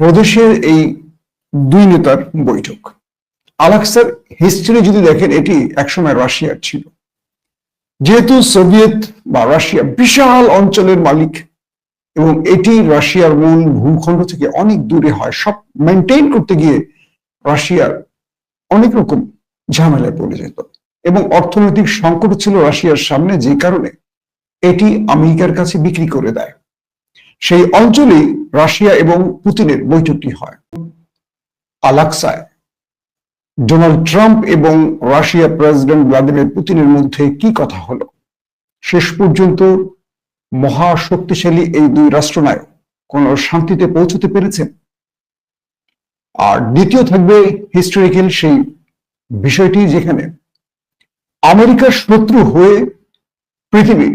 প্রদেশের এই দুই নেতার বৈঠক। আলাক্সার হিস্ট্রি যদি দেখেন, এটি একসময় রাশিয়ার ছিল। যেহেতু সোভিয়েত বা রাশিয়া বিশাল অঞ্চলের মালিক এবং এটি রাশিয়ার মূল ভূখণ্ড থেকে অনেক দূরে হয়, সব মেনটেন করতে গিয়ে রাশিয়ার অনেক রকম ঝামেলায় পড়ে যেত। এবং অর্থনৈতিক সংকট ছিল রাশিয়ার সামনে, যে কারণে এটি আমেরিকার কাছে বিক্রি করে দেয়। সেই অঞ্চলেই রাশিয়া এবং পুতিনের বৈঠকটি হয়। আলাক্সায় ডোনাল্ড ট্রাম্প এবং রাশিয়া প্রেসিডেন্ট ভ্লাদিমির পুতিনের মধ্যে কি কথা হলো? শেষ পর্যন্ত মহাশক্তিশালী এই দুই রাষ্ট্রনায়ক কোন শান্তিতে পৌঁছতে পেরেছেন? আর দ্বিতীয় থাকবে হিস্টোরিক্যাল সেই বিষয়টি যেখানে আমেরিকার শত্রু হয়ে পৃথিবীর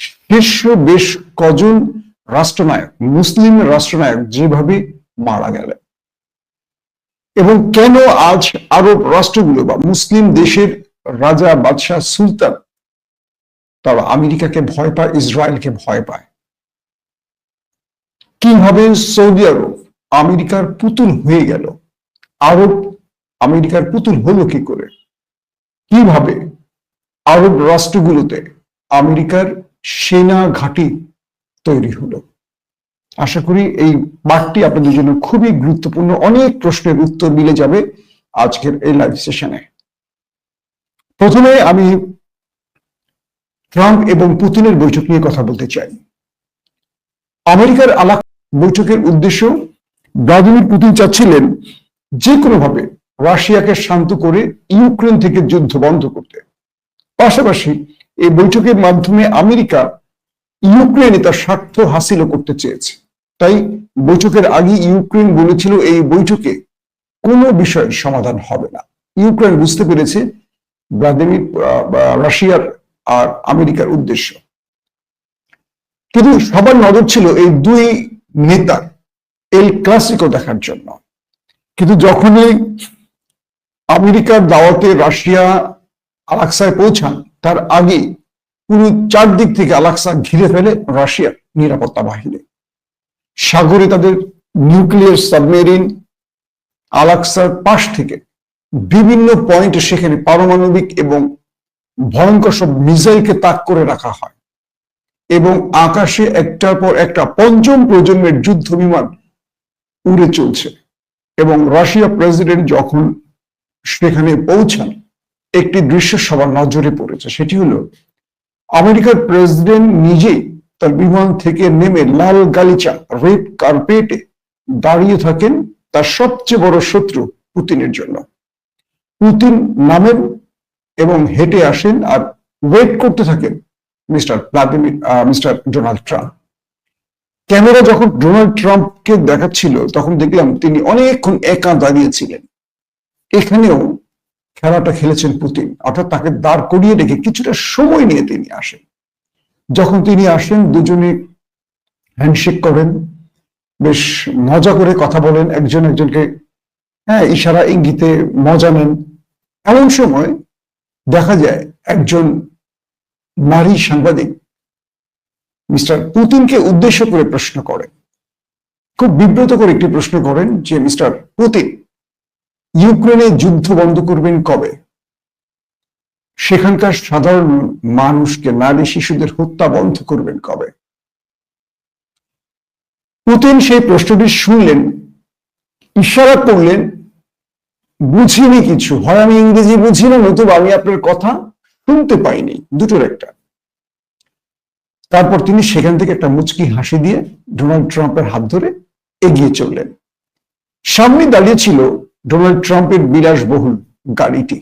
শীর্ষ বেশ কজন রাষ্ট্রনায়ক, মুসলিম রাষ্ট্রনায়ক যেভাবে মারা গেলেন। এবং কেন আজ আরব রাষ্ট্রগুলো বা মুসলিম দেশের রাজা, বাদশাহ, সুলতান তারা আমেরিকাকে ভয় পায়, ইসরায়েলকে ভয় পায়? কীভাবে সৌদি আরব আমেরিকার পুতুল হয়ে গেল? আরব আমেরিকার পুতুল হলো কি করে? কীভাবে আরব রাষ্ট্রগুলোতে আমেরিকার সেনা ঘাঁটি তৈরি হলো। আশা করি এই বার্তা আপনাদের জন্য খুবই গুরুত্বপূর্ণ। অনেক প্রশ্নের উত্তর মিলে যাবে আজকের এই লাইভ সেশনে প্রথমে আমি ট্রাম্প এবং পুতিনের বৈঠক নিয়ে কথা বলতে চাই। আমেরিকার আলাপ বৈঠকের উদ্দেশ্য, ভ্লাদিমির পুতিন চাচ্ছিলেন যে কোনোভাবে রাশিয়াকে শান্ত করে ইউক্রেন থেকে যুদ্ধ বন্ধ করতে। পাশাপাশি এই বৈঠকের মাধ্যমে আমেরিকা ইউক্রেনে তার স্বার্থ হাসিল করতে চেয়েছে। তাই বৈঠকের আগে ইউক্রেন বলেছিল এই বৈঠকে কোনো বিষয়ের সমাধান হবে না। ইউক্রেন বুঝতে পেরেছে ভ্লাদিমির রাশিয়ার আর আমেরিকার উদ্দেশ্য। কিন্তু সবার নজর ছিল এই দুই নেতার, এল ক্লাসিকো দেখার জন্য। কিন্তু যখনই আমেরিকার দাওয়াতে রাশিয়া আলাক্সায় পৌঁছান, তার আগে পুরো চারদিক থেকে আলাক্সা ঘিরে ফেলে রাশিয়ার নিরাপত্তা বাহিনী। সাগরে তাদের নিউক্লিয়ার সাবমেরিন, আলাক্সার পাশ থেকে বিভিন্ন পয়েন্টে সেখানে পারমাণবিক এবং ভয়ঙ্কর সব মিসাইলকে তাক করে রাখা হয় এবং আকাশে একটার পর একটা পঞ্চম প্রজন্মের যুদ্ধ বিমান উড়ে চলছে এবং রাশিয়া প্রেসিডেন্ট যখন সেখানে পৌঁছান, একটি দৃশ্য সবার নজরে পড়েছে। সেটি হলো আমেরিকার প্রেসিডেন্ট নিজেই তার বিমান থেকে নেমে লাল গালিচা, রেড কার্পেটে দাঁড়িয়ে থাকেন তার সবচেয়ে বড় শত্রু পুতিনের জন্য। পুতিন নামেন এবং হেঁটে আসেন আর ওয়েট করতে থাকেন mister Vladimir mister Donald Trump. Camera যখন ডোনাল্ড ট্রাম্পকে দেখাচ্ছিল, তখন দেখলাম তিনি অনেকক্ষণ একা দাঁড়িয়েছিলেন এখানেও খেলাটা খেলেছেন পুতিন। অর্থাৎ তাকে দাঁড় করিয়ে রেখে কিছুটা সময় নিয়ে তিনি আসেন। যখন তিনি আসেন, দুজনে হ্যান্ডশেক করেন। বেশ মজা করে কথা বলেন। একজন একজনকে হ্যাঁ ইশারা, ইঙ্গিতে মজা নেন। এমন সময় দেখা যায় একজন নারী সাংবাদিক মিস্টার পুতিনকে উদ্দেশ্য করে প্রশ্ন করেন। খুব বিব্রত করে একটি প্রশ্ন করেন যে, মিস্টার পুতিন ইউক্রেনে যুদ্ধ বন্ধ করবেন কবে? সেখানকার সাধারণ মানুষকে, নারী শিশুদের হত্যা বন্ধ করবেন কবে? পুতিন সেই প্রশ্নটি শুনলেন, ইশারা করলেন, বুঝিনি কিছু। হয় আমি ইংরেজি বুঝি না, নতুবা আমি আপনার কথা শুনতে পাইনি। দুটোর একটা। তারপর তিনি সেখান থেকে একটা মুচকি হাসি দিয়ে ডোনাল্ড ট্রাম্পের হাত ধরে এগিয়ে চললেন। সামনে দাঁড়িয়ে ছিল ডোনাল্ড ট্রাম্পের বিলাসবহুল গাড়িটি।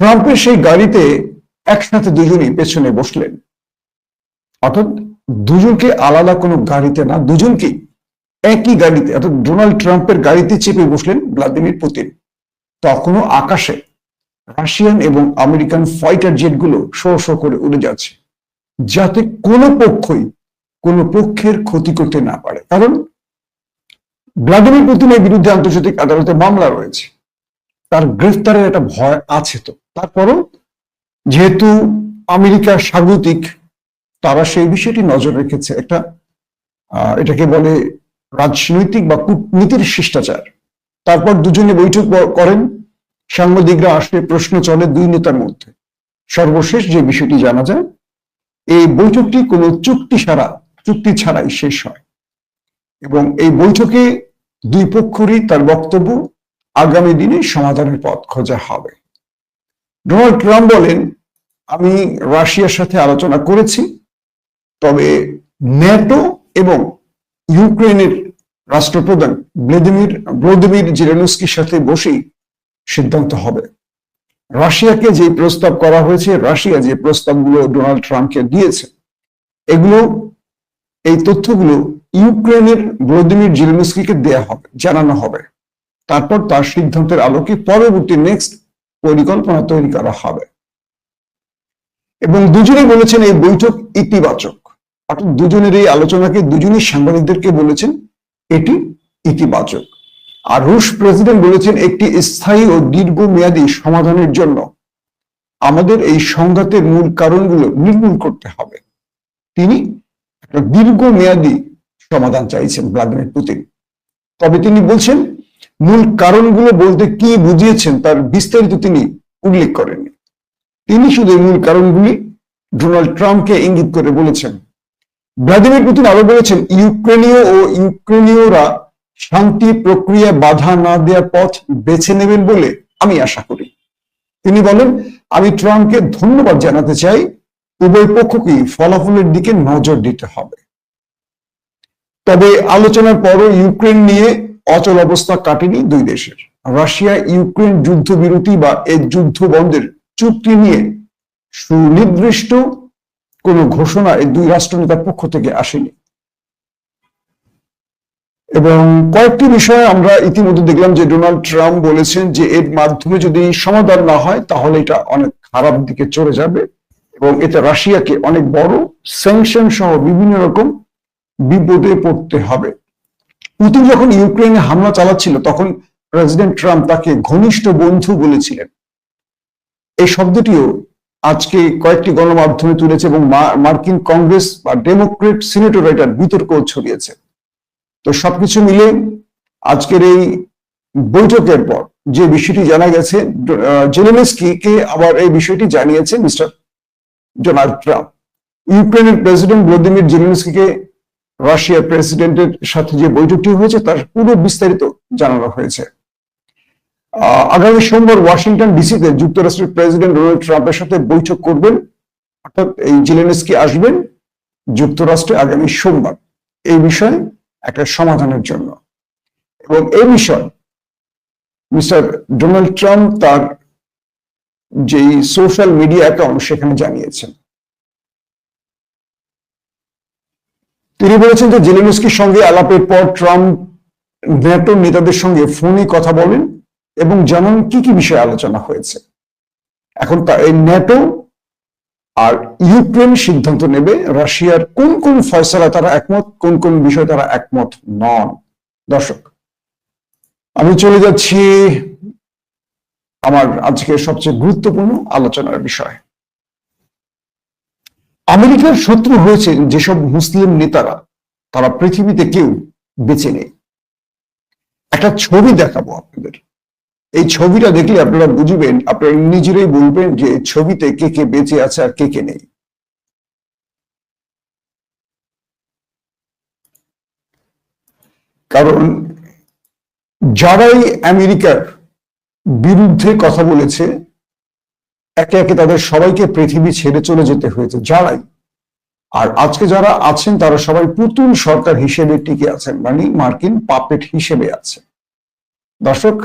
ট্রাম্পের সেই গাড়িতে একসাথে দুজনই পেছনে বসলেন। অর্থাৎ দুজনকে আলাদা কোনো গাড়িতে না দুজনকেই একই গাড়িতে, অর্থাৎ ডোনাল্ড ট্রাম্পের গাড়িতে চেপে বসলেন ভ্লাদিমির পুতিন। তখনও আকাশে রাশিয়ান এবং আমেরিকান ফাইটার জেটগুলো শো শো করে উড়ে যাচ্ছে। যাতে কোনো পক্ষই কোনো পক্ষের ক্ষতি করতে না পারে। কারণ ভ্লাদিমির পুতিনের বিরুদ্ধে আন্তর্জাতিক আদালতে মামলা রয়েছে। তার গ্রেফতারের একটা ভয় আছে তো। তারপরও যেহেতু আমেরিকা স্বাগতিক, তারা সেই বিষয়টি নজর রেখেছে। একটা এটাকে বলে রাজনৈতিক বা কূটনীতির শিষ্টাচার। তারপর দুজনে বৈঠক করেন। সাংবাদিকরা আসলে প্রশ্ন চলে দুই নেতার মধ্যে। সর্বশেষ যে বিষয়টি জানা যায়, এই বৈঠকটি কোনো চুক্তি ছাড়া, চুক্তি ছাড়াই শেষ হয়। এবং এই বৈঠকে দুই পক্ষরই তার বক্তব্য আগামী দিনে সমাধানের পথ খোঁজা হবে। ডোনাল্ড ট্রাম্প বলেন, আমি রাশিয়ার সাথে আলোচনা করেছি, তবে ন্যাটো এবং ইউক্রেনের রাষ্ট্রপ্রধান ভ্লাদিমির ভ্লাদিমির জেলেনস্কির সাথে বসেই সিদ্ধান্ত হবে। রাশিয়াকে যে প্রস্তাব করা হয়েছে, রাশিয়া যে প্রস্তাবগুলো ডোনাল্ড ট্রাম্পকে দিয়েছে, এগুলো, এই তথ্যগুলো ইউক্রেনের ভ্লাদিমির জেলেনস্কিকে দেয়া হবে, জানানো হবে। তারপর তার সিদ্ধান্তের আলোকে পরবর্তী নেক্সট পরিকল্পনা তৈরি করা হবে। এবং দুজনে বলেছেন এই বৈঠক ইতিবাচক। অর্থাৎ দুজনের এই আলোচনাকে দুজনই সাংবাদিকদেরকে বলেছেন, এটি ইতিবাচক। আর রুশ প্রেসিডেন্ট বলেছেন, একটি স্থায়ী ও দীর্ঘমেয়াদী সমাধানের জন্য আমাদের এই সংঘাতের মূল কারণগুলো নির্মূল করতে হবে। তিনি একটা দীর্ঘমেয়াদী সমাধান চাইছেন ভ্লাদিমির পুতিন। তবে তিনি বলছেন, মূল কারণগুলো বলতে কি বুঝিয়েছেন তার বিস্তারিত তিনি উল্লেখ করেননি। তিনি শুধু মূল কারণগুলি ডোনাল্ড ট্রাম্পকে ইঙ্গিত করে বলেছেন। ভ্লাদিমির পুতিন আরও বলেছেন, ইউক্রেনীয় ও ইউক্রেনীয়রা শান্তি প্রক্রিয়া বাধা না দেওয়ার পথ বেছে নেবেন বলে আমি আশা করি। তিনি বলেন, আমি ট্রাম্পকে ধন্যবাদ জানাতে চাই, উভয় পক্ষকেই ফলাফলের দিকে নজর দিতে হবে। তবে আলোচনার পরও ইউক্রেন নিয়ে অচল অবস্থা কাটেনি দুই দেশের। রাশিয়া ইউক্রেন যুদ্ধবিরতি বা এই যুদ্ধ বন্ধের চুক্তি নিয়ে সুনির্দিষ্ট কোনো ঘোষণা এই দুই রাষ্ট্রনেতার পক্ষ থেকে আসেনি। এবং কয়েকটি বিষয়ে আমরা ইতিমধ্যে দেখলাম যে ডোনাল্ড ট্রাম্প বলেছেন যে এর মাধ্যমে যদি সমাধান না হয়, তাহলে এটা অনেক খারাপ দিকে চলে যাবে এবং এতে রাশিয়াকে অনেক বড় স্যাংশন সহ বিভিন্ন রকম বিপদে পড়তে হবে। পুতিন যখন ইউক্রেনে হামলা চালাচ্ছিল, তখন প্রেসিডেন্ট ট্রাম্প তাকে ঘনিষ্ঠ বন্ধু বলেছিলেন। এই শব্দটিও আজকে কয়েকটি গণমাধ্যমে তুলেছে এবং মার্কিন কংগ্রেস বা ডেমোক্রেট সিনেটর এটার বিতর্ক ছড়িয়েছে। তো সবকিছু মিলে আজকের এই বৈঠকের পর যে বিষয়টি জানা গেছে জেলেনস্কিকে আবার এই বিষয়টি জানিয়েছে মিস্টার ডোনাল্ড ট্রাম্প। ইউক্রেনের প্রেসিডেন্ট ভ্লাদিমির জেলেনস্কিকে রাশিয়ার প্রেসিডেন্টের সাথে যে বৈঠকটি হয়েছে, তার পুরো বিস্তারিত জানানো হয়েছে। আগামী সোমবার ওয়াশিংটন ডিসিতে যুক্তরাষ্ট্রের প্রেসিডেন্ট ডোনাল্ড ট্রাম্পের সাথে বৈঠক করবেন। অর্থাৎ এই জেলেনস্কি আসবেন যুক্তরাষ্ট্রে আগামী সোমবার। এই বিষয়ে একটা সমাধানের জন্য। এবং এই বিষয় মিস্টার ডোনাল্ড ট্রাম্প তার যেই সোশ্যাল মিডিয়া অ্যাকাউন্ট, সেখানে জানিয়েছেন। তিনি বলেছেন যে জেলেনস্কির সঙ্গে আলাপের পর ট্রাম্প ন্যাটো নেতাদের সঙ্গে ফোনে কথা বলেন এবং জানান কি কি বিষয়ে আলোচনা হয়েছে। এখন এই ন্যাটো আর ইউক্রেন সিদ্ধান্ত নেবে রাশিয়ার কোন কোন ফয়সলা তারা একমত, কোন কোন বিষয়ে তারা একমত নন। দর্শক, আমি চলে যাচ্ছি আমার আজকে সবচেয়ে গুরুত্বপূর্ণ আলোচনার বিষয়। আমেরিকার শত্রু হয়েছে যেসব মুসলিম নেতারা, তারা পৃথিবীতে কেউ বেঁচে নেই। একটা ছবি দেখাবো আপনাদের। এই ছবিটা দেখলে আপনারা বুঝবেন, আপনারা নিজেরাই বলবেন যে ছবিতে কে কে বেঁচে আছে আর কে কে নেই। কারণ যারাই আমেরিকার বিরুদ্ধে কথা বলেছে একে একে তাদের সবাইকে পৃথিবী ছেড়ে চলে যেতে হয়েছে, যারাই। আর আজকে যারা আছেন, তারা সবাই পুতুল সরকার হিসেবে টিকে আছেন মানে মার্কিন পাপেট হিসেবে আছে। দর্শক,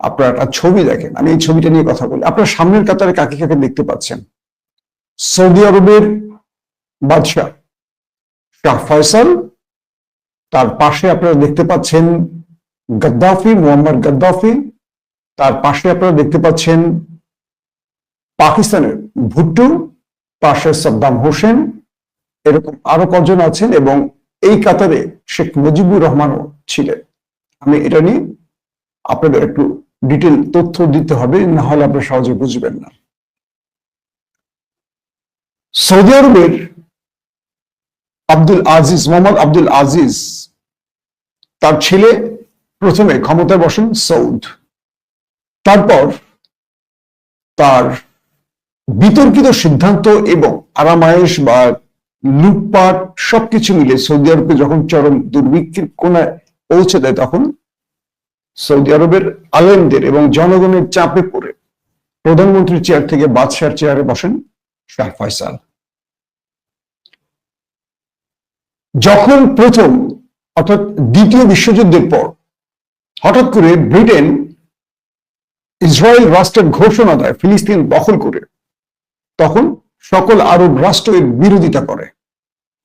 আপনারা একটা ছবি দেখেন, আমি এই ছবিটা নিয়ে কথা বলি। আপনার সামনের কাতারে কাকে কাকে দেখতে পাচ্ছেন? সৌদি আরবের বাদশাহ শাহ ফয়সাল, তার পাশে আপনারা দেখতে পাচ্ছেন গদ্দাফি, মোহাম্মদ গদ্দাফি, তার পাশে আপনারা দেখতে পাচ্ছেন পাকিস্তানের ভুট্টো পাশে সাদ্দাম হোসেন, এরকম আরও কজন আছেন এবং এই কাতারে শেখ মুজিবুর রহমানও ছিলেন। আমি এটা নিয়ে আপনাদের একটু ডিটেল তথ্য দিতে হবে, না হলে আপনারা সহজে বুঝবেন না। সৌদি আরবের আব্দুল আজিজ, মোহাম্মদ আব্দুল আজিজ, তার ছেলে প্রথমে ক্ষমতায় বসেন সৌদ। তারপর তার বিতর্কিত সিদ্ধান্ত এবং আরামায়েশ বা লুটপাট সবকিছু মিলে সৌদি আরবে যখন চরম দুর্ভিক্ষের কোনায় পৌঁছে দেয় তখন সৌদি আরবের আলেমদের এবং জনগণের চাপে পড়ে প্রধানমন্ত্রীর চেয়ার থেকে বাদশার চেয়ারে বসেন শাহ ফয়সাল। যখন প্রথম অর্থাৎ দ্বিতীয় বিশ্বযুদ্ধের পর হঠাৎ করে ব্রিটেন ইসরায়েল রাষ্ট্রের ঘোষণা দেয়, ফিলিস্তিন দখল করে। তখন সকল আরব রাষ্ট্র এর বিরোধিতা করে।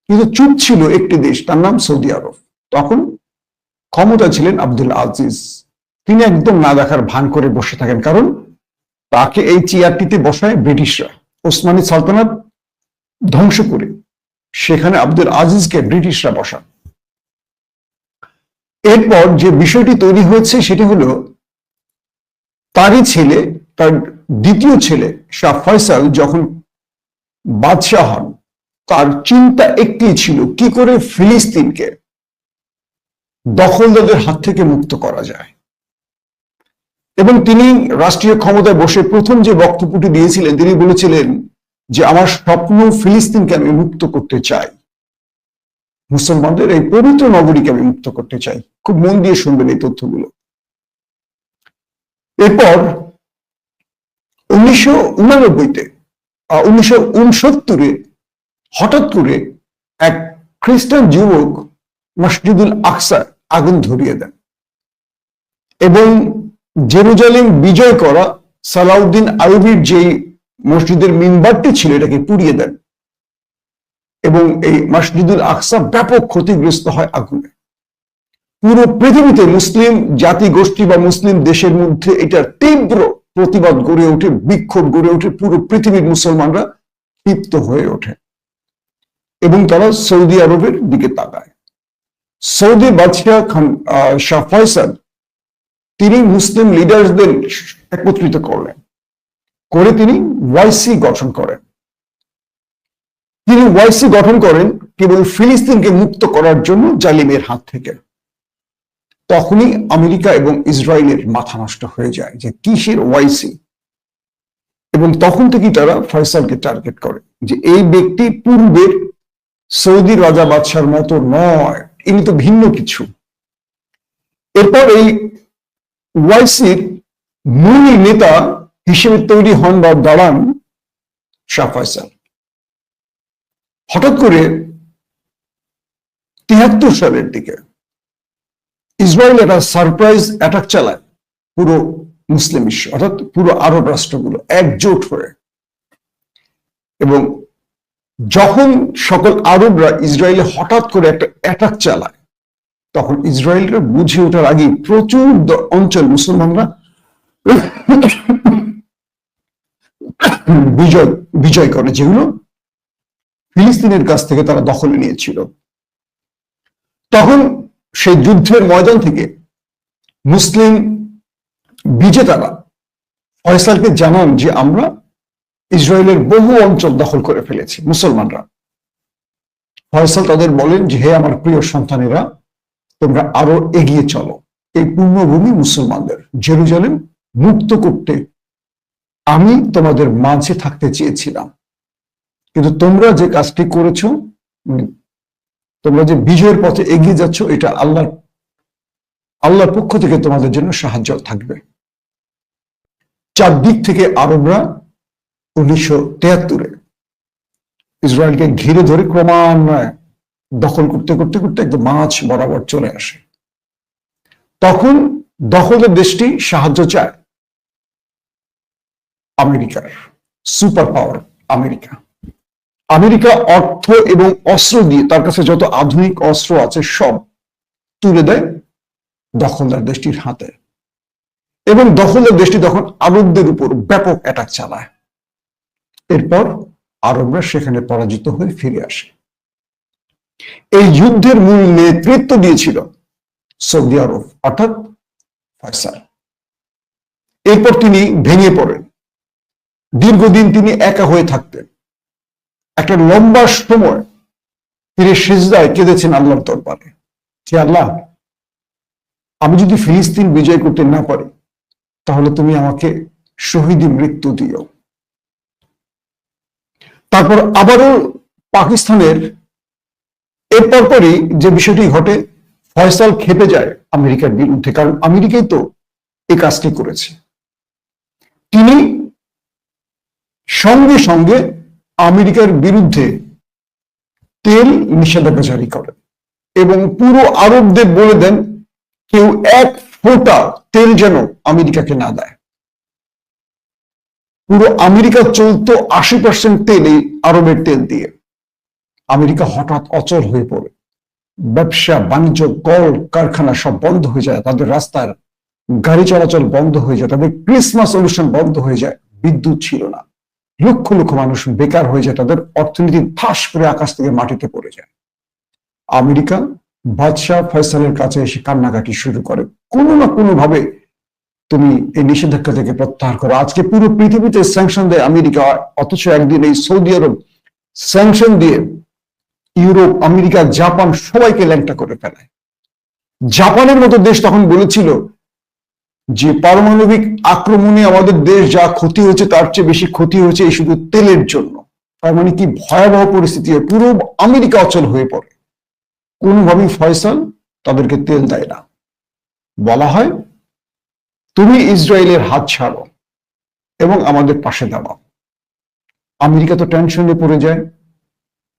কিন্তু চুপ ছিল একটি দেশ, তার নাম সৌদি আরব। তখন ক্ষমতা ছিলেন আব্দুল আজিজ। তিনি একদম না দেখার ভান করে বসে থাকেন, কারণ তাকে এই চেয়ারটিতে বসায় ব্রিটিশরা। ওসমানী সালতানাত ধ্বংস করে সেখানে আব্দুল আজিজকে ব্রিটিশরা বসান। এরপর যে বিষয়টি তৈরি হয়েছে, সেটি হলো, তারই ছেলে, তার দ্বিতীয় ছেলে শাহ ফয়সাল যখন বাদশাহ হন, তার চিন্তা একটি ছিল, কি করে ফিলিস্তিনকে দখলদারদের হাত থেকে মুক্ত করা যায়? এবং তিনি রাষ্ট্রীয় ক্ষমতায় বসে প্রথম যে বক্তব্যটি দিয়েছিলেন, তিনি বলেছিলেন যে, আমার স্বপ্ন ফিলিস্তিনকে আমি মুক্ত করতে চাই। মুসলমানদের এই পবিত্র নগরীকে আমি মুক্ত করতে চাই। খুব মন দিয়ে শুনবেন এই তথ্যগুলো। এরপর উনিশশো উনানব্বইতে উনিশশো উনসত্তরে হঠাৎ করে এক খ্রিস্টান যুবক মসজিদুল আকসা আগুন ধরিয়ে দেন এবং জেরুজালেম বিজয় করা সালাউদ্দিন আইবির যে মসজিদের মিনবারটি ছিল, এটাকে পুড়িয়ে দেন এবং এই মসজিদুল আকসা ব্যাপক ক্ষতিগ্রস্ত হয় আগুনে। পুরো পৃথিবীতে মুসলিম জাতি গোষ্ঠী বা মুসলিম দেশের মধ্যে এটার তীব্র প্রতিবাদ গড়ে ওঠে, বিক্ষোভ গড়ে ওঠে, পুরো পৃথিবীর মুসলমানরা ক্ষিপ্ত হয়ে ওঠে। এবং তারা সৌদি আরবের দিকে তাকায়। সৌদি বাদশাহ খান শাহ ফয়সাল তিনি মুসলিম লিডারদের একত্রিত করলেন। করে তিনি ওয়াইসি গঠন করেন। তিনি ওয়াইসি গঠন করেন কেবল ফিলিস্তিনকে মুক্ত করার জন্য জালিমের হাত থেকে। তখনই আমেরিকা এবং ইসরায়েলের মাথা নষ্ট হয়ে যায় যে কিসের ওয়াইসি? এবং তখন থেকেই তারা ফয়সালকে টার্গেট করে যে এই ব্যক্তি পূর্বের সৌদি রাজা বাদশার মতো নয়। ইনি তো ভিন্ন কিছু। এরপর এই ওয়াইসির মূল নেতা হিসেবে তৈরি হন বা দাঁড়ান শাহ ফয়সাল। হঠাৎ করে তিহাত্তর সালের দিকে ইসরায়েল একটা সারপ্রাইজ অ্যাটাক চালায় পুরো মুসলিম বিশ্ব, অর্থাৎ পুরো আরব রাষ্ট্রগুলো একজোট হয়ে। এবং যখন সকল আরবরা ইসরায়েলে হঠাৎ করে একটা অ্যাটাক চালায়, তখন ইসরায়েলরা বুঝে ওঠার আগে প্রচুর অঞ্চল মুসলমানরা বিজয় বিজয় করে, যেগুলো ফিলিস্তিনের কাছ থেকে তারা দখলে নিয়েছিল। তখন সেই যুদ্ধের ময়দান থেকে মুসলিম বিজেতারা ফয়সালকে জানান যে আমরা ইসরায়েলের বহু অঞ্চল দখল করে ফেলেছি, মুসলমানরা। ফয়সাল তাদের বলেন যে, হে আমার প্রিয় সন্তানেরা, তোমরা আরও এগিয়ে চলো। এই পূর্ণভূমি মুসলমানদের, জেরুজালেম মুক্ত করতে আমি তোমাদের মাঝে থাকতে চেয়েছিলাম। কিন্তু তোমরা যে কাজটি করেছ তোমরা যে বিজয়ের পথে এগিয়ে যাচ্ছ, এটা আল্লাহ, আল্লাহর পক্ষ থেকে তোমাদের জন্য সাহায্য থাকবে। চারদিক থেকে আরবরা উনিশশো তেহাত্তরে ইসরায়েলকে ঘিরে ধরে ক্রমান্বয়ে দখল করতে করতে করতে একদম মাছ বরাবর চলে আসে। তখন দখলের দেশটি সাহায্য চায় আমেরিকার, সুপার পাওয়ার আমেরিকা। আমেরিকা অর্থ এবং অস্ত্র দিয়ে, তার কাছে যত আধুনিক অস্ত্র আছে সব তুলে দেয় দখলদার দেশটির হাতে। এবং দখলদার দেশটি তখন আরবদের উপর ব্যাপক অ্যাটাক চালায়। এরপর আরবরা সেখানে পরাজিত হয়ে ফিরে আসে। এই যুদ্ধের মূল নেতৃত্ব দিয়েছিল সৌদি আরব, অর্থাৎ এরপর তিনি ভেঙে পড়েন। দীর্ঘদিন তিনি একা হয়ে থাকতেন। একটা লম্বা সময় তিনি সিজদায় কেঁদেছেন আল্লাহর দরবারে। যে আল্লাহ, আমি যদি ফিলিস্তিন বিজয় করতে না পারি, তাহলে তুমি আমাকে শহীদি মৃত্যু দিও। তারপর আবারও পাকিস্তানের এরপর পরই যে বিষয়টি ঘটে, ফয়সাল খেপে যায় আমেরিকার বিরুদ্ধে, কারণ আমেরিকাই তো এই কাজটি করেছে। তিনি সঙ্গে সঙ্গে আমেরিকার বিরুদ্ধে তেল নিষেধাজ্ঞা জারি করেন এবং পুরো আরবদের বলে দেন, কেউ এক ফোঁটা তেল যেন আমেরিকাকে না দেয়। পুরো আমেরিকা চলতো আশি পার্সেন্ট তেল এই আরবের তেল দিয়ে। আমেরিকা হঠাৎ অচল হয়ে পড়ে। ব্যবসা, বাণিজ্য, কল, কারখানা সব বন্ধ হয়ে যায়, তাদের রাস্তার গাড়ি চলাচল বন্ধ হয়ে যায়, তাদের ক্রিসমাস অনুষ্ঠান বন্ধ হয়ে যায়, বিদ্যুৎ ছিল না। লক্ষ লক্ষ মানুষ বেকার হয়ে যায়, তাদের অর্থনীতি ধাস করে আকাশ থেকে মাটিতে পড়ে যায়। আমেরিকা বাদশাহ ফয়সালের কাছে এসে কান্নাকাটি শুরু করে। কোনো না কোনো ভাবে তুমি এই নিষেধাজ্ঞা থেকে প্রত্যাহার করো। আজকে পুরো পৃথিবীতে স্যাংশন দেয় আমেরিকা, অথচ একদিন এই সৌদি আরব স্যাংশন দিয়ে ইউরোপ, আমেরিকা, জাপান সবাইকে ল্যাংটা করে ফেলায়। জাপানের মতো দেশ তখন বলেছিল যে পারমাণবিক আক্রমণে আমাদের দেশ যা ক্ষতি হয়েছে, তার চেয়ে বেশি ক্ষতি হয়েছে এই শুধু তেলের জন্য। তার মানে কি ভয়াবহ পরিস্থিতি। পুরো আমেরিকা অচল হয়ে পড়ে। কোনোভাবেই ফয়সাল তাদেরকে তেল দেয় না। বলা হয়, তুমি ইসরায়েলের হাত ছাড়ো এবং আমাদের পাশে দাঁড়াও। আমেরিকা তো টেনশনে পড়ে যায়।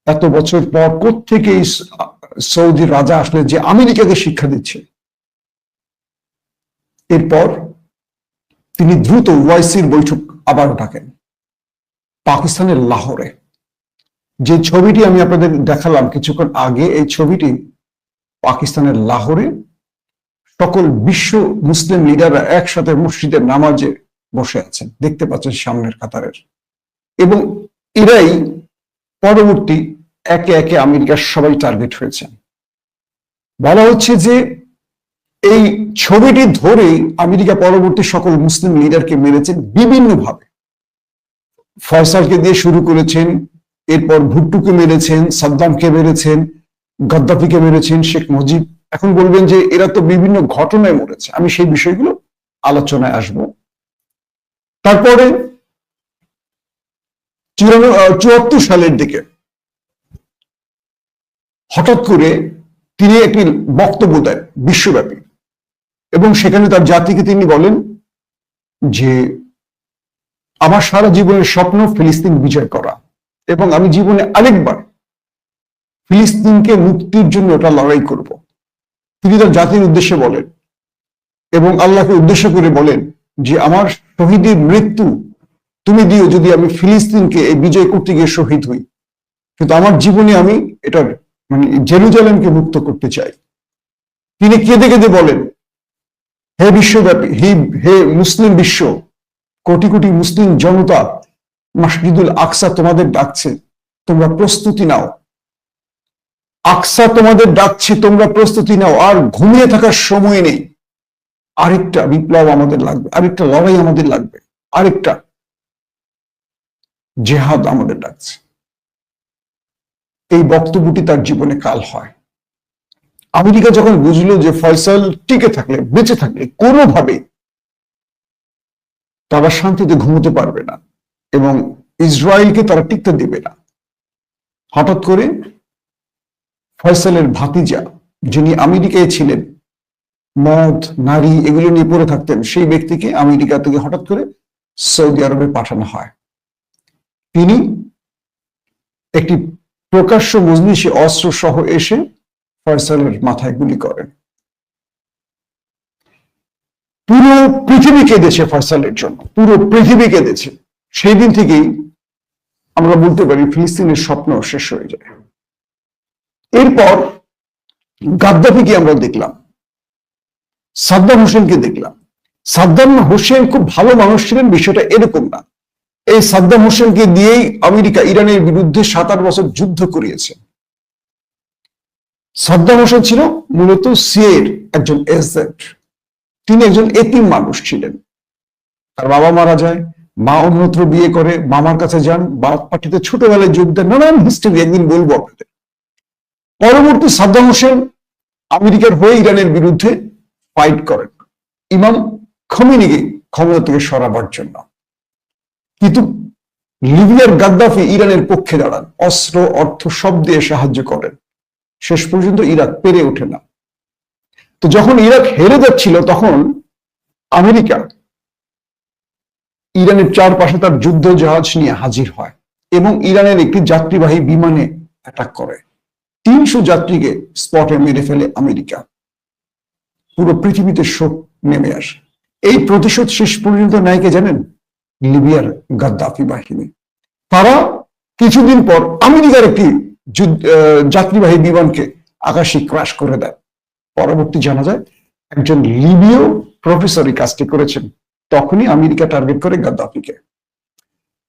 এত বছর পর কোথেকে সৌদি রাজা আসলে যে আমেরিকাকে শিক্ষা দিচ্ছে? এরপর তিনি দ্রুত ওয়াইসির বৈঠক আবারও ডাকেন। পাকিস্তানের লাহোরে। যে ছবিটি আমি আপনাদের দেখালাম কিছুক্ষণ আগে, এই ছবিটি পাকিস্তানের লাহোরে সকল বিশ্ব মুসলিম লিডাররা একসাথে মসজিদের নামাজে বসে আছেন। দেখতে পাচ্ছেন সামনের কাতারের। এবং এরাই পরবর্তী একে একে আমেরিকার সবাই টার্গেট হয়েছেন। বলা হচ্ছে যে এই ছবিটি ধরেই আমেরিকা পরবর্তী সকল মুসলিম লিডারকে মেরেছেন বিভিন্নভাবে। ফয়সালকে দিয়ে শুরু করেছেন, এরপর ভুট্টুকে মেরেছেন, সাদ্দামকে মেরেছেন, গদ্দাফিকে মেরেছেন শেখ মুজিব। এখন বলবেন যে এরা তো বিভিন্ন ঘটনায় মরেছে। আমি সেই বিষয়গুলো আলোচনায় আসব। তারপরে চুয়াত্তর সালের দিকে হঠাৎ করে তিনি একটি বক্তব্য দেন বিশ্বব্যাপী। এবং সেখানে তার জাতিকে তিনি বলেন যে, আমার সারা জীবনের স্বপ্ন ফিলিস্তিন বিজয় করা। এবং আমি জীবনে আরেকবার ফিলিস্তিনকে মুক্তির জন্য ওটা লড়াই করব। তিনি তার জাতির উদ্দেশ্যে বলেন এবং আল্লাহকে উদ্দেশ্য করে বলেন যে, আমার শহীদের মৃত্যু তুমি দিও যদি আমি ফিলিস্তিনকে এই বিজয় করতে গিয়ে শহীদ হই। কিন্তু আমার জীবনে আমি এটার মানে জেরুজালেমকে মুক্ত করতে চাই। তিনি কেঁদে কেঁদে বলেন হে বিশ্বব্যাপী, হে হে মুসলিম বিশ্ব, কোটি কোটি মুসলিম জনতা, মাসজিদুল আকসা তোমাদের ডাকছে, তোমরা প্রস্তুতি নাও। আকসা তোমাদের ডাকছে, তোমরা প্রস্তুতি নাও, আর ঘুমিয়ে থাকার সময় নেই। আরেকটা বিপ্লব আমাদের লাগবে, আরেকটা লড়াই আমাদের লাগবে, আরেকটা জেহাদ আমাদের ডাকছে। এই বক্তব্যটি তার জীবনে কাল হয়। আমেরিকা যখন বুঝলো যে ফয়সাল টিকে থাকলে, বেঁচে থাকলে, কোনোভাবে তারা শান্তিতে ঘুমোতে পারবে না এবং ইসরায়েলকে তারা টিকতে দেবে না। হঠাৎ করে ফয়সালের ভাতিজা, যিনি আমেরিকায় ছিলেন, মদ, নারী এগুলো নিয়ে পড়ে থাকতেন, সেই ব্যক্তিকে আমেরিকা থেকে হঠাৎ করে সৌদি আরবে পাঠানো হয়। তিনি একটি প্রকাশ্য মজলিসে অস্ত্র সহ এসে ফয়সালের মাথায় গুলি করেন পুরো পৃথিবী কেঁদেছে ফয়সালের জন্য, পুরো পৃথিবী কেঁদেছে সেই দিন থেকেই আমরা বলতে পারি ফিলিস্তিনের স্বপ্ন শেষ হয়ে যায়। এরপর গাদ্দাফিকে আমরা দেখলাম? সাদ্দাম হোসেনকে দেখলাম। সাদ্দাম হোসেন খুব ভালো মানুষ ছিলেন, বিষয়টা এরকম না। এই সাদ্দাম হোসেনকে দিয়েই আমেরিকা ইরানের বিরুদ্ধে সাত আট বছর যুদ্ধ করিয়েছে। সাদ্দাম হোসেন ছিল মূলত সিয়ের একজন এজেন্ট। তিনি একজন এতিম মানুষ ছিলেন। তার বাবা মারা যায়, মা অন্যত্র বিয়ে করে, মামার কাছে যান, বাপ পার্টিতে ছোটবেলায় যোগ দেন, নানান হিস্ট্রি একদিন বলব আপনাদের। পরবর্তী সাদ্দাম হোসেন আমেরিকার হয়ে ইরানের বিরুদ্ধে ফাইট করেন। ইমাম খমিনিকে ক্ষমতা থেকে সরাবার জন্য। কিন্তু লিবিয়ার গাদ্দাফি ইরানের পক্ষে দাঁড়ান। অস্ত্র, অর্থ সব দিয়ে সাহায্য করেন। শেষ পর্যন্ত ইরাক পেরে ওঠে না। তো যখন ইরাক হেরে যাচ্ছিল, তখন আমেরিকা ইরানের চারপাশে তার যুদ্ধ জাহাজ নিয়ে হাজির হয় এবং ইরানের একটি যাত্রীবাহী বিমানে অ্যাটাক করে। তিনশো যাত্রীকে স্পটে মেরে ফেলে আমেরিকা। পুরো পৃথিবীতে শোক নেমে আসে। এই প্রতিশোধ শেষ পর্যন্ত নেয়কে জানেন? লিবিয়ার গাদ্দাফি বাহিনী। তারা কিছুদিন পর আমেরিকার একটি যাত্রীবাহী বিমানকে আকাশে ক্রাশ করে দেয়। পরবর্তী জানা যায় একজন লিবীয় প্রফেসর এই কাজটি করেছেন। তখনই আমেরিকা টার্গেট করে গাদ্দাফিকে।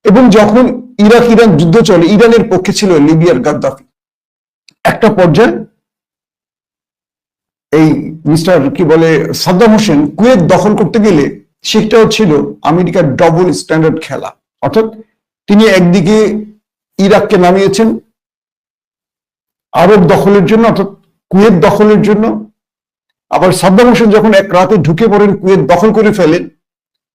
এবং যখন ইরাক, ইরান যুদ্ধ চলে, ইরানের পক্ষে ছিল লিবিয়ার গাদ্দাফি। একটা পর্যায়ে এই মিস্টার কি বলে, সাদ্দাম হোসেন কুয়েত দখল করতে গেলে সেটাও ছিল আমেরিকার ডবল স্ট্যান্ডার্ড খেলা। অর্থাৎ তিনি একদিকে ইরাককে নামিয়েছেন আরব দখলের জন্য অর্থাৎ কুয়েত দখলের জন্য। আবার সাদ্দাম হোসেন যখন এক রাতে ঢুকে পড়েন, কুয়েত দখল করে ফেলেন,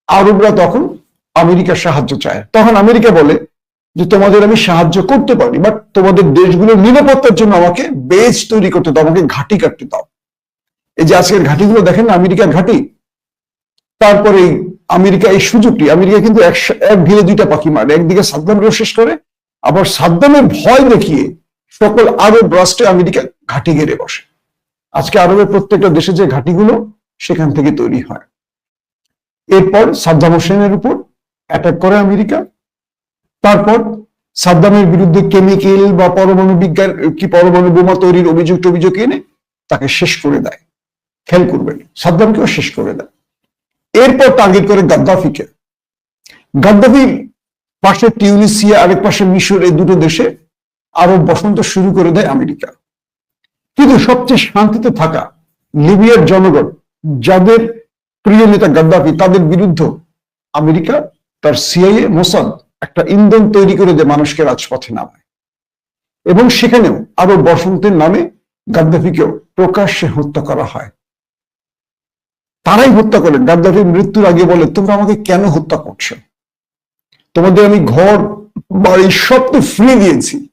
আরবরা তখন আমেরিকার সাহায্য চায়। তখন আমেরিকা বলে যে, তোমাদের আমি সাহায্য করতে পারি বাট তোমাদের দেশগুলোর নিরাপত্তার জন্য আমাকে বেজ তৈরি করতে দাও, আমাকে ঘাঁটি কাটতে দাও। এই যে আজকের ঘাঁটিগুলো দেখেন, আমেরিকার ঘাঁটি। তারপরে আমেরিকা এই সুযোগটি, আমেরিকা কিন্তু এক- এক ঢিলে দুইটা পাখি মারে, একদিকে সাদ্দামকেও শেষ করে, আবার সাদ্দামের ভয় দেখিয়ে সকল আরব রাষ্ট্রে আমেরিকা ঘাঁটি গেড়ে বসে। আজকে আরবের প্রত্যেকটা দেশে যে ঘাঁটিগুলো সেখান থেকে তৈরি হয়। এরপর সাদ্দাম হোসেনের উপর অ্যাটাক করে আমেরিকা। তারপর সাদ্দামের বিরুদ্ধে কেমিক্যাল বা পরমাণু বিজ্ঞান, কি পরমাণু বোমা তৈরির অভিযোগ টভিযোগ এনে তাকে শেষ করে দেয়। খেয়াল করবেন, সাদ্দামকেও শেষ করে দেয়। এরপর টার্গেট করে গাদ্দাফিকে। গাদ্দাফির পাশে টিউনিসিয়া, আরেক পাশে মিশর, এই দুটো দেশে আরব বসন্ত শুরু করে দেয় আমেরিকা। কিন্তু সবচেয়ে শান্তিতে থাকা লিবিয়ার জনগণ, যাদের প্রিয় নেতা গাদ্দাফি, তাদের বিরুদ্ধে আমেরিকা তার সিআইএ মোসাদ একটা ইন্ধন তৈরি করে দেয় মানুষকে রাজপথে নামায়। এবং সেখানেও আরও বসন্তের নামে গাদ্দাফিকেও প্রকাশ্যে হত্যা করা হয়। তারাই হত্যা করেন গাদ্দাফির মৃত্যুর আগে বলে, তোমরা আমাকে কেন হত্যা করছ? তোমাদের আমি ঘর, বাড়ি সব তো ফ্রি দিয়েছি।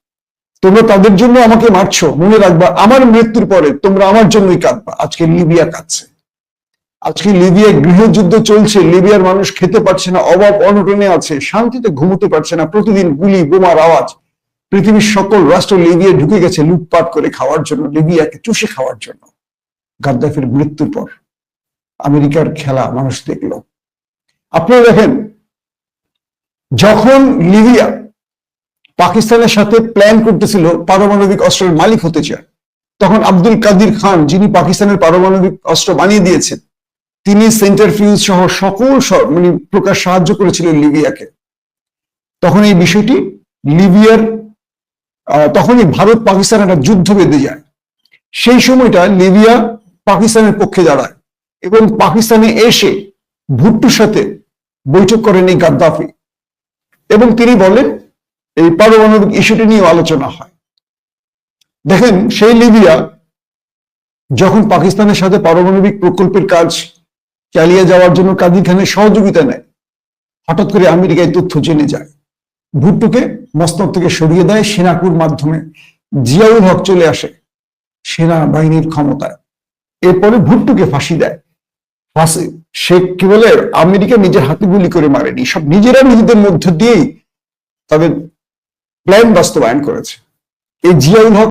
তোমরা তাদের জন্য আমাকে মারছো, মনে রাখবা, আমার মৃত্যুর পরে তোমরা আমার জন্যই কাঁদবা। আজকে লিবিয়া কাঁদছে। আজকে লিবিয়ায় গৃহযুদ্ধ চলছে, লিবিয়ার মানুষ খেতে পারছে না, অভাব অনটনে আছে, শান্তিতে ঘুমোতে পারছে না, প্রতিদিন গুলি, বোমার আওয়াজ। পৃথিবীর সকল রাষ্ট্র লিবিয়া ঢুকে গেছে লুটপাট করে খাওয়ার জন্য, লিবিয়াকে চুষে খাওয়ার জন্য। গাদ্দাফির মৃত্যুর পর আমেরিকার খেলা মানুষ দেখল। আপনারা দেখেন, যখন লিবিয়া পাকিস্তানের সাথে প্ল্যান করতেছিল পারমাণবিক অস্ত্রের মালিক হতে চায়। তখন আব্দুল কাদির খান, যিনি পাকিস্তানের পারমাণবিক অস্ত্র বানিয়ে দিয়েছেন, তিনি সেন্টারফিউজ সহ সকল মানে প্রকার সাহায্য করেছিলেন লিবিয়াকে। তখন এই বিষয়টি লিবিয়ার তখনই ভারত পাকিস্তান একটা যুদ্ধ বেঁধে যায়। সেই সময়টা লিবিয়া পাকিস্তানের পক্ষে দাঁড়ায় এবং পাকিস্তানে এসে ভুট্টোর সাথে বৈঠক করেন এই গাদ্দাফি। এবং তিনি বলেন এই পারমাণবিক ইস্যুটি নিয়ে আলোচনা হয়। দেখেন, সেই লিবিয়া যখন পাকিস্তানের সাথে পারমাণবিক প্রকল্পের কাজ চালিয়ে যাওয়ার জন্য কাদির খানের সহযোগিতা নেয়, হঠাৎ করে আমেরিকায় তথ্য জেনে যায়। ভুট্টোকে মস্তক থেকে সরিয়ে দেয়, সেনাকুর মাধ্যমে। জিয়াউল হক চলে আসে সেনা বাহিনীর ক্ষমতায়। এরপরে ভুট্টোকে ফাঁসি দেয়। ফাঁসি, সে কি বলে, আমেরিকা নিজের হাতে গুলি করে মারেনি। সব নিজেরা নিজেদের মধ্য দিয়েই তাদের প্ল্যান বাস্তবায়ন করেছে। এই জিয়াউল হক